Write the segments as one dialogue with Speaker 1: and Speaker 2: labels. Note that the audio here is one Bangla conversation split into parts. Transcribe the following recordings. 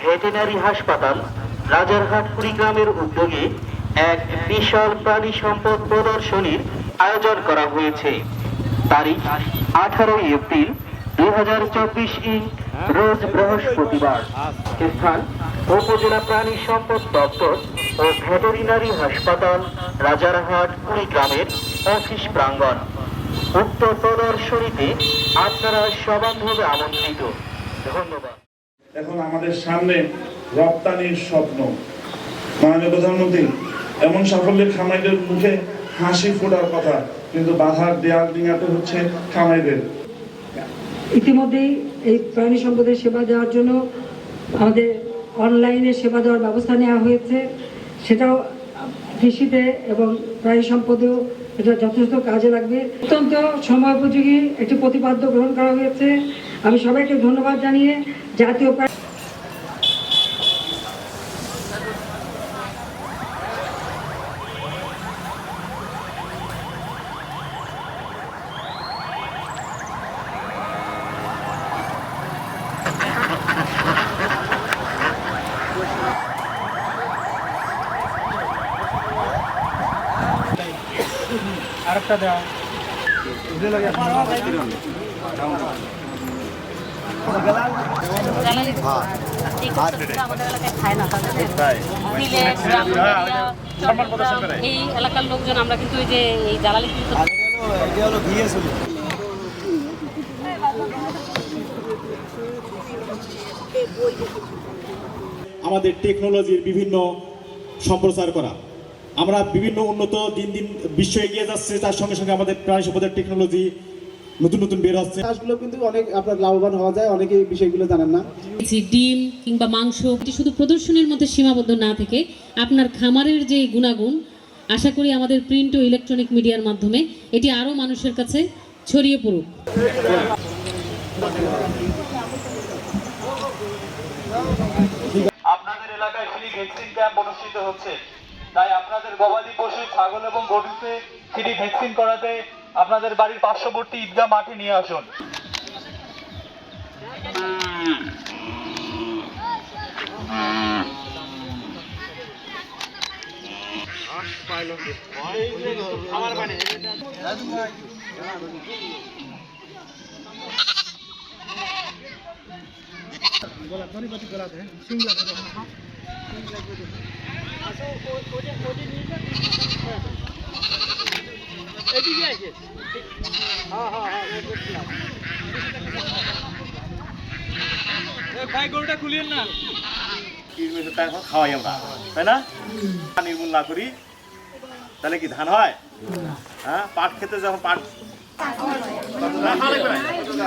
Speaker 1: ভেটেনারি হাসপাতাল রাজারহাট কুড়িগ্রামের উদ্যোগে এক বিশাল প্রাণী সম্পদ প্রদর্শনীর আয়োজন করা হয়েছে। তারিখ আঠারোই এপ্রিল দুই চব্বিশ ইং, রোজ বৃহস্পতিবার। স্থান উপজেলা প্রাণী সম্পদ দপ্তর ও ভেটেরিনারি হাসপাতাল রাজারহাট কুড়িগ্রামের অফিস প্রাঙ্গণ। উক্ত প্রদর্শনীতে আপনারা সবান্ধবে আমন্ত্রিত। ধন্যবাদ।
Speaker 2: এখন আমাদের সামনে রপ্তানির স্বপ্ন। মাননীয় প্রধানমন্ত্রী, এমন সাফল্যের খামাইদের মুখে হাসি ফোটার কথা, কিন্তু বাধার দেয়াল ডিঙাতে হচ্ছে খামাইদের।
Speaker 3: ইতিমধ্যেই এই প্রাণী সম্পদের সেবা দেওয়ার জন্য আমাদের অনলাইনে সেবা দেওয়ার ব্যবস্থা নেওয়া হয়েছে। সেটাও কৃষিতে এবং প্রাণী সম্পদেও এটা যথেষ্ট কাজে লাগবে। অত্যন্ত সময় উপযোগী একটি প্রতিপাদ্য গ্রহণ করা হয়েছে। আমি সবাইকে ধন্যবাদ জানিয়ে জাতীয় প্রাণী
Speaker 4: জ্বালানি এই কচ্ছপগুলো আমাদের এলাকায় খায় না তাহলে সিলেট চট্টগ্রাম, এই এলাকার লোকজন আমরা যে এই
Speaker 5: আমাদের টেকনোলজির বিভিন্ন সম্প্রচার করা। আমরা বিভিন্ন উন্নত দিন দিন বিশ্ব এগিয়ে যাচ্ছে তার সঙ্গে সঙ্গে আমাদের প্রাণী সম্পদের টেকনোলজি নতুন নতুন বের হচ্ছে।
Speaker 6: চাষগুলো কিন্তু অনেক আপনার লাভবান হওয়া যায় অনেকে এই বিষয়গুলো জানেন না।
Speaker 7: ডিম কিংবা মাংস এটি শুধু প্রদর্শনীর মধ্যে সীমাবদ্ধ না থেকে আপনার খামারের যে গুণাগুণ আশা করি আমাদের প্রিন্ট ও ইলেকট্রনিক মিডিয়ার মাধ্যমে এটি আরও মানুষের কাছে ছড়িয়ে পড়ুক।
Speaker 8: আপনাদের এলাকায় ফ্রি ভ্যাকসিন ক্যাম্প অনুষ্ঠিত হচ্ছে। তাই আপনাদের গবাদি পশু, ছাগল এবং গরুতে ফ্রি ভ্যাকসিন করাতে আপনাদের বাড়ির পার্শ্ববর্তী ঈদগাহ মাঠে নিয়ে আসুন। ভাই গরুটা খুলিয়েন না
Speaker 5: এখন খাওয়াই তাই না নির্মূল না করি তাহলে কি ধান হয় হ্যাঁ পাট খেতে যখন পাট।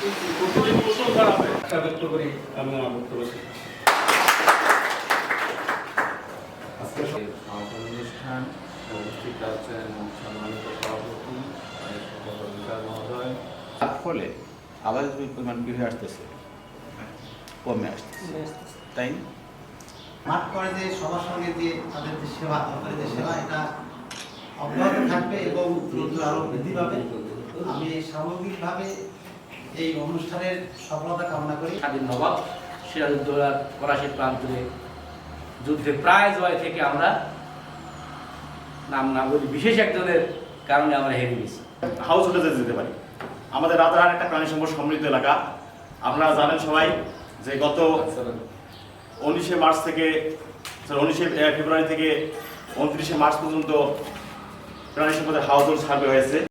Speaker 8: আশা ব্যক্ত করি আমি আমার বক্তব্য
Speaker 9: আজকে অনুষ্ঠান উপস্থিত আছেন সম্মানিত সভাপতি মহোদয় তার ফলে আবাসের পরিমাণ বেড়ে আসতেছে। কমে আসতেছে। তাই
Speaker 10: মাঠ করে যে সবার সঙ্গে যে তাদের যে সেবা দরকারি যে সেবা এটা অব্যাহত থাকবে এবং দ্রুত আরও বৃদ্ধি পাবে। আমি সামগ্রিকভাবে এই অনুষ্ঠানের সফলতা কামনা করি।
Speaker 11: স্বাধীন নবাব সিরাজউদ্দৌলার ফরাসি প্রান্তরে যুদ্ধে প্রায় জয় থেকে আমরা নাম না বলি বিশেষ একজনের কারণে আমরা হেরে গেছি।
Speaker 5: হাউস হোটেলে যেতে পারি। আমাদের রাতারহাট একটা প্রাণী সম্পদ সমৃদ্ধ এলাকা। আপনারা জানেন সবাই যে গত উনিশে মার্চ থেকে উনিশে ফেব্রুয়ারি থেকে উনত্রিশে মার্চ পর্যন্ত প্রাণী সম্পদের হাউস হোল্ড সার্ভে হয়েছে।